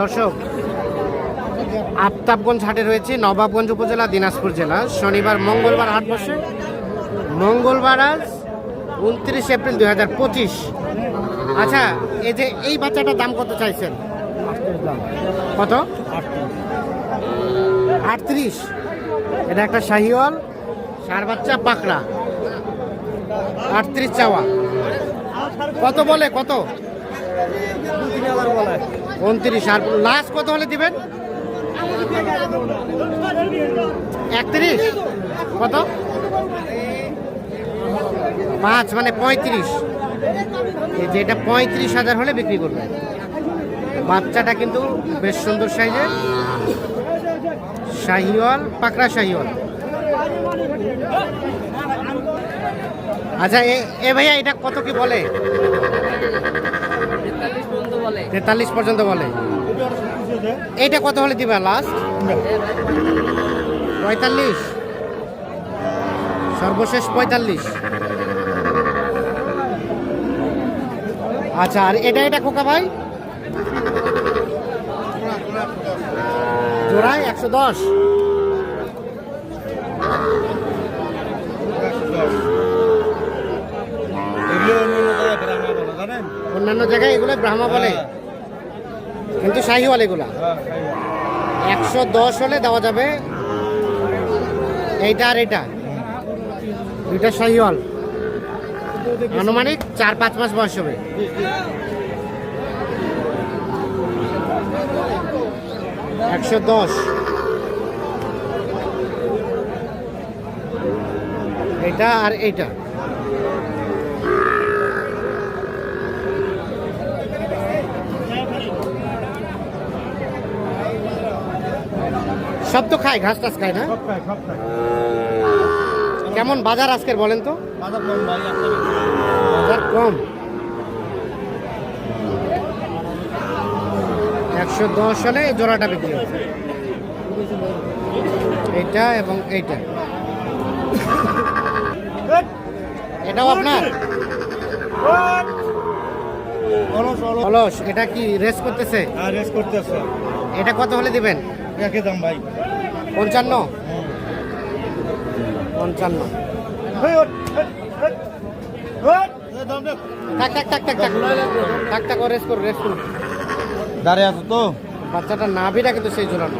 দর্শক, আফতাবগঞ্জ হাটে রয়েছে নবাবগঞ্জ উপজেলা, দিনাজপুর জেলা। শনিবার, মঙ্গলবার হাট বসে। মঙ্গলবার আজ উনত্রিশ এপ্রিল দুই হাজার পঁচিশ। আচ্ছা এই যে এই বাচ্চাটার দাম কত চাইছেন? কত? আটত্রিশ। এটা একটা শাহিওয়াল, সার বাচ্চা পাকড়া। আটত্রিশ চাওয়া। কত বলে? কত? উনত্রিশ আর লাস্ট কত হলে দিবেন? একত্রিশ? কত? পাঁচ মানে পঁয়ত্রিশ। এই যে এটা পঁয়ত্রিশ হাজার হলে বিক্রি করবে বাচ্চাটা কিন্তু বেশ সুন্দর সাইজের। শাহিওয়াল, পাকড়া শাহিওয়াল। আচ্ছা এ ভাইয়া, এটা কত কি বলে? তেতাল্লিশ পর্যন্ত বলে। এইটা কত হলে দিবা লাস্ট পঁয়তাল্লিশ। সর্বশেষ পঁয়তাল্লিশ। আচ্ছা আর এটা এটা খোকা ভাই? জোড়ায় একশো দশ। অন্যান্য জায়গায় এগুলো ব্রাহ্মা বলে। কিন্তু শাহিওয়াল এগুলা। একশো দশ হলে দেওয়া যাবে। এইটা আর এটা। দুইটা শাহিওয়াল। আনুমানিক চার পাঁচ মাস বয়স হবে। একশো দশ। এটা আর এইটা। সব তো খায় ঘাস টাস খায় না? কেমন বাজার আজকের বলেন তো? বাজার কম একশো দশ হলে জোড়াটা বিক্রি হচ্ছে এইটা এবং এইটা। এটাও আপনার? অলস এটা কি রেস করতেছে? রেস করতেছে। এটা কত হলে দিবেন? একই দাম ভাই। পঞ্চান্ন। পঞ্চান্ন। টাক টাক ও করো রেস করো। দাঁড়িয়ে আছো তো? বাচ্চাটার নাভিটা কিন্তু সেই জোড়ানো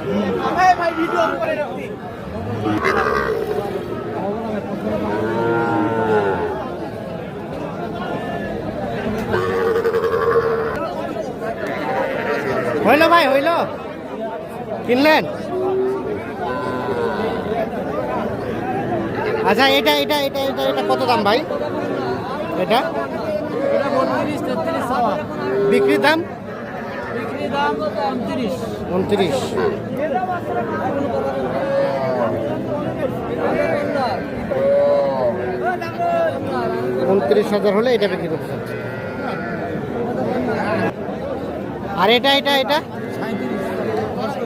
হইল ভাই হইল। কিনলেন? আচ্ছা এটা এটা এটা এটা এটা কত দাম ভাই? এটা? বিক্রির দাম? উনত্রিশ। উনত্রিশ হাজার হলে এটা বিক্রি করতে আর এটা এটা এটা?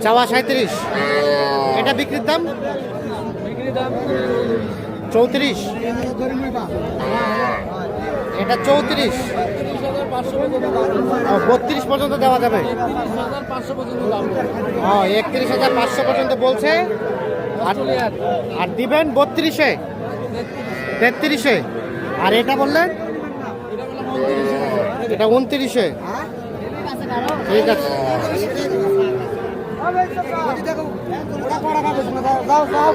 চাওয়া সাঁত্রিশ এটা বিক্রির দাম? চৌত্রিশ এটা চৌত্রিশ বত্রিশ পর্যন্ত দেওয়া যাবে ও একত্রিশ হাজার পাঁচশো পর্যন্ত বলছে আর দিবেন বত্রিশে তেত্রিশে আর এটা বললেন এটা উনত্রিশে ঠিক আছে যাও যাও